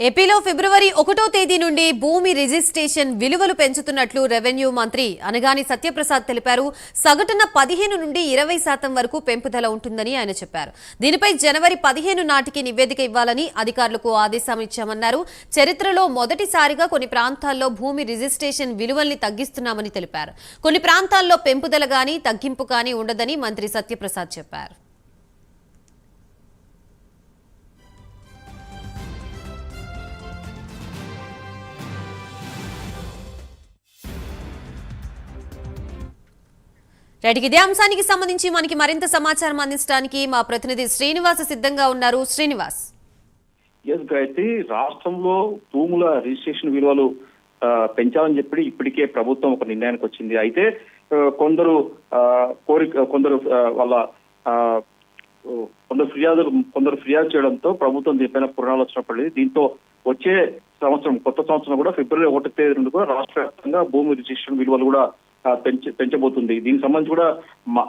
ఏపీలో ఫిబ్రవరి ఒకటో తేదీ నుండి భూమి రిజిస్ట్రేషన్ విలువలు పెంచుతున్నట్లు రెవెన్యూ మంత్రి అనగాని సత్యప్రసాద్ తెలిపారు. సగటున పదిహేను నుండి ఇరవై శాతం వరకు పెంపుదల ఉంటుందని ఆయన చెప్పారు. దీనిపై జనవరి పదిహేను నాటికి నివేదిక ఇవ్వాలని అధికారులకు ఆదేశం ఇచ్చామన్నారు. చరిత్రలో మొదటిసారిగా కొన్ని ప్రాంతాల్లో భూమి రిజిస్ట్రేషన్ విలువల్ని తగ్గిస్తున్నామని తెలిపారు. కొన్ని ప్రాంతాల్లో పెంపుదల గాని తగ్గింపు కానీ ఉండదని మంత్రి సత్యప్రసాద్ చెప్పారు. రైట్ ఇదే అంశానికి సంబంధించి మనకి మరింత సమాచారం అందించడానికి మా ప్రతినిధి శ్రీనివాస్ సిద్ధంగా ఉన్నారు. శ్రీనివాస్. అయితే రాష్ట్రంలో భూముల రిజిస్ట్రేషన్ విలువలు పెంచాలని చెప్పి ఇప్పటికే ప్రభుత్వం ఒక నిర్ణయానికి వచ్చింది. అయితే కొందరు ఆ, కోరిక కొందరు వాళ్ళ ఆ, కొందరు ఫిర్యాదులు కొందరు ఫిర్యాదు చేయడంతో ప్రభుత్వం దీనిపైన పునరాలోచన పడింది. దీంతో వచ్చే సంవత్సరం కొత్త సంవత్సరం కూడా ఫిబ్రవరి ఒకటి తేదీ నుండి కూడా రాష్ట్ర వ్యాప్తంగా భూమి రిజిస్ట్రేషన్ విలువలు కూడా పెంచ పెంచబోతుంది. దీనికి సంబంధించి కూడా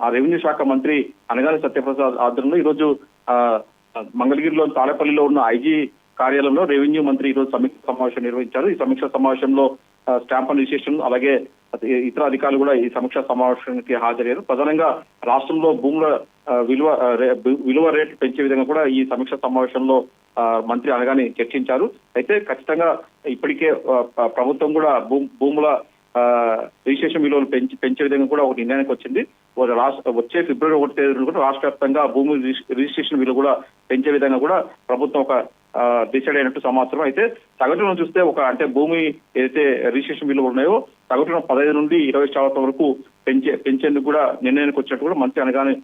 రెవెన్యూ శాఖ మంత్రి అనగానే సత్యప్రసాద్ ఆధ్వర్యంలో ఈరోజు ఆ, మంగళగిరిలో తాడేపల్లిలో ఉన్న ఐజీ కార్యాలయంలో రెవెన్యూ మంత్రి ఈరోజు సమీక్ష సమావేశం నిర్వహించారు. ఈ సమీక్ష సమావేశంలో స్టాంప్ రిజిస్ట్రేషన్ అలాగే ఇతర అధికారులు కూడా ఈ సమీక్ష సమావేశానికి హాజరయ్యారు. ప్రధానంగా రాష్ట్రంలో భూముల విలువ విలువ రేట్లు పెంచే విధంగా కూడా ఈ సమీక్ష సమావేశంలో ఆ, మంత్రి అనగానే చర్చించారు. అయితే ఖచ్చితంగా ఇప్పటికే ప్రభుత్వం కూడా భూ భూముల రిజిస్ట్రేషన్ విలువలు పెంచి పెంచే విధంగా కూడా ఒక నిర్ణయానికి వచ్చింది. రాష్ట్ర వచ్చే ఫిబ్రవరి ఒకటి తేదీ కూడా రాష్ట్ర వ్యాప్తంగా భూమి రిజిస్- రిజిస్ట్రేషన్ విలువ కూడా పెంచే విధంగా కూడా ప్రభుత్వం ఒక డిసైడ్ అయినట్టు సమాచారం. అయితే సగటును చూస్తే ఒక అంటే భూమి ఏదైతే రిజిస్ట్రేషన్ విలువలు ఉన్నాయో సగటున పదహైదు నుండి ఇరవై శాతం వరకు పెంచే పెంచేందుకు కూడా నిర్ణయానికి వచ్చినట్టు కూడా మంత్రి అనగానే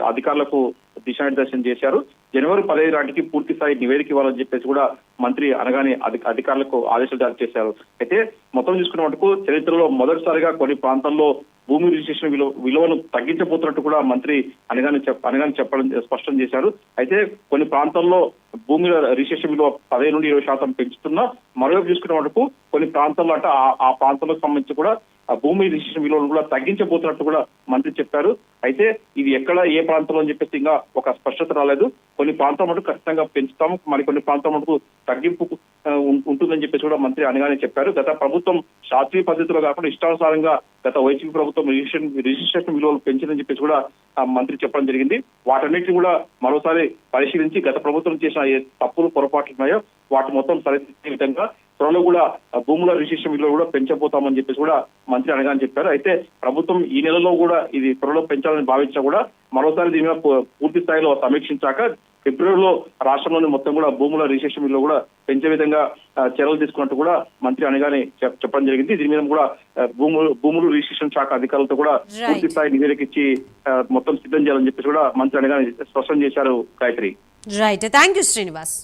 అధికారులకు దిశానిర్దేశం చేశారు. జనవరి పదహైదు నాటికి పూర్తి స్థాయి నివేదిక ఇవ్వాలని చెప్పేసి కూడా మంత్రి అనగానే అధికారులకు ఆదేశాలు జారీ చేశారు. అయితే మొత్తం చూసుకున్న మటుకు చరిత్రలో మొదటిసారిగా కొన్ని ప్రాంతాల్లో భూమి రిజిస్ట్రేషన్ విలువ విలువను తగ్గించబోతున్నట్టు కూడా మంత్రి అనగానే అనగానే చెప్పడం స్పష్టం చేశారు. అయితే కొన్ని ప్రాంతాల్లో భూమి రిజిస్ట్రేషన్ విలువ పదిహేను నుండి ఇరవై శాతం పెంచుతున్నా మరోవైపు చూసుకున్న మటుకు కొన్ని ప్రాంతాల్లో అంటే ఆ- ఆ ప్రాంతాలకు సంబంధించి కూడా ఆ భూమి రిజిస్ట్రేషన్ విలువలు కూడా తగ్గించబోతున్నట్టు కూడా మంత్రి చెప్పారు. అయితే ఇది ఎక్కడ ఏ ప్రాంతంలో అని చెప్పేసి ఇంకా ఒక స్పష్టత రాలేదు. కొన్ని ప్రాంతం మటుకు ఖచ్చితంగా పెంచుతాము. మరి కొన్ని ప్రాంతం మటుకు తగ్గింపు ఉంటుందని చెప్పేసి కూడా మంత్రి అనగానే చెప్పారు. గత ప్రభుత్వం శాస్త్రీయ పద్ధతిలో కాకుండా ఇష్టానుసారంగా గత వైసీపీ ప్రభుత్వం రిజిస్ట్రేషన్ రిజిస్ట్రేషన్ విలువలు పెంచిందని చెప్పేసి కూడా ఆ మంత్రి చెప్పడం జరిగింది. వాటన్నిటిని కూడా మరోసారి పరిశీలించి గత ప్రభుత్వం చేసిన ఏ తప్పులు పొరపాట్లు ఉన్నాయో వాటి మొత్తం సరిదిద్దే విధంగా. త్వరలో కూడా భూముల రిజిస్ట్రేషన్ విలువ కూడా పెంచబోతామని చెప్పేసి కూడా మంత్రి అనగానే చెప్పారు. అయితే ప్రభుత్వం ఈ నెలలో కూడా ఇది త్వరలో పెంచాలని భావించినా కూడా మరోసారి దీని మీద పూర్తి స్థాయిలో సమీక్షించాక ఫిబ్రవరిలో రాష్ట్రంలోని మొత్తం కూడా భూముల రిజిస్ట్రేషన్ విలువ కూడా పెంచే విధంగా చర్యలు తీసుకున్నట్టు కూడా మంత్రి అనగానే చెప్- చెప్పడం జరిగింది. దీని మీద కూడా భూములు భూములు రిజిస్ట్రేషన్ శాఖ అధికారులతో కూడా. పూర్తి స్థాయి నివేదిక ఇచ్చి ఆ, మొత్తం సిద్ధం చేయాలని చెప్పేసి కూడా మంత్రి అనగానే స్పష్టం చేశారు Gayatri. Right thank you Srinivas